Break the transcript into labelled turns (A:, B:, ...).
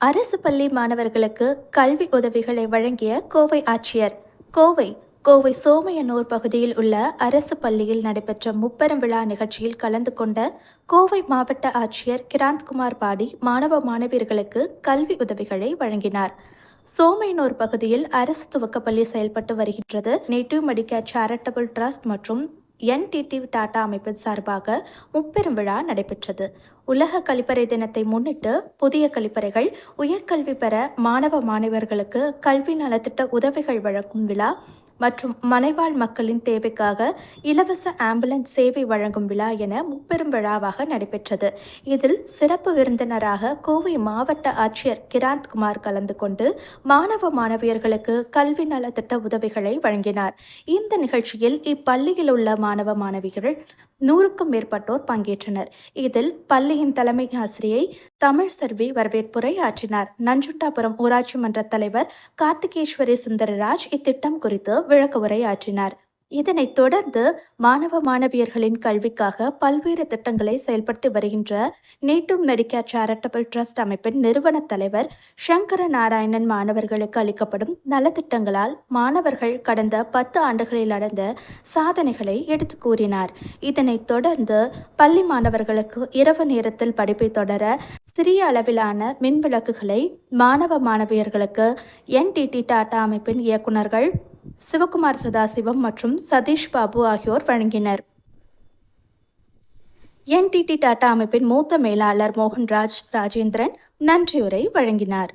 A: அரசு பள்ளி மாணவர்களுக்கு கல்வி உதவிகளை வழங்கிய கோவை ஆட்சியர். கோவை கோவை சோமையனூர் பகுதியில் உள்ள அரசு பள்ளியில் நடைபெற்ற முப்பெரும் விழா நிகழ்ச்சியில் கலந்து கொண்ட கோவை மாவட்ட ஆட்சியர் கிராந்த்குமார் பாடி மாணவ மாணவியர்களுக்கு கல்வி உதவிகளை வழங்கினார். சோமையனூர் பகுதியில் அரசு துவக்கப்பள்ளி செயல்பட்டு வருகின்றது. நேட்டிவ் மெடிக்கேர் சேரிட்டபிள் ட்ரஸ்ட் மற்றும் என்டிடி டாடா அமைப்பின் சார்பாக முப்பெரும் விழா நடைபெற்றது. உலக கழிப்பறை தினத்தை முன்னிட்டு புதிய கழிப்பறைகள் உயர்கல்வி பெற மாணவ மாணவர்களுக்கு கல்வி நலத்திட்ட உதவிகள் வழங்கும் விழா மற்றும் மலைவாழ் மக்களின் தேவைக்காக இலவச ஆம்புலன்ஸ் சேவை வழங்கும் விழா என முப்பெரும் விழாவாக நடைபெற்றது. இதில் சிறப்பு விருந்தினராக கோவை மாவட்ட ஆட்சியர் கிராந்த் குமார் கலந்து கொண்டு மாணவ மாணவியர்களுக்கு கல்வி நலத்திட்ட உதவிகளை வழங்கினார். இந்த நிகழ்ச்சியில் இப்பள்ளியில் உள்ள மாணவ மாணவிகள் நூறுக்கும் மேற்பட்டோர் பங்கேற்றனர். இதில் பள்ளியின் தலைமை ஆசிரியை தமிழ் செல்வி வரவேற்புரை ஆற்றினார். நஞ்சுண்டாபுரம் ஊராட்சி மன்ற தலைவர் கார்த்திகேஸ்வரி சுந்தரராஜ் இத்திட்டம் குறித்து விளக்க உரை ஆற்றினார். இதனைத் தொடர்ந்து மாணவ மாணவியர்களின் கல்விக்காக பல்வேறு திட்டங்களை செயல்படுத்தி வருகின்ற நேட்டும் மெடிக்கேர் சேரிட்டபிள் ட்ரஸ்ட் அமைப்பின் நிறுவன தலைவர் சங்கர நாராயணன் மாணவர்களுக்கு அளிக்கப்படும் நலத்திட்டங்களால் மாணவர்கள் கடந்த பத்து ஆண்டுகளில் அடைந்த சாதனைகளை எடுத்து கூறினார். இதனைத் தொடர்ந்து பள்ளி மாணவர்களுக்கு இரவு நேரத்தில் படிப்பை தொடர சிறிய அளவிலான மின் விளக்குகளை மாணவ மாணவியர்களுக்கு என்டிடி டாடா அமைப்பின் இயக்குநர்கள் சிவகுமார் சதாசிவம் மற்றும் சதீஷ் பாபு ஆகியோர் வழங்கினர். என்டிடி டாடா அமைப்பின் மூத்த மேலாளர் மோகன்ராஜ் ராஜேந்திரன் நன்றியுரை வழங்கினார்.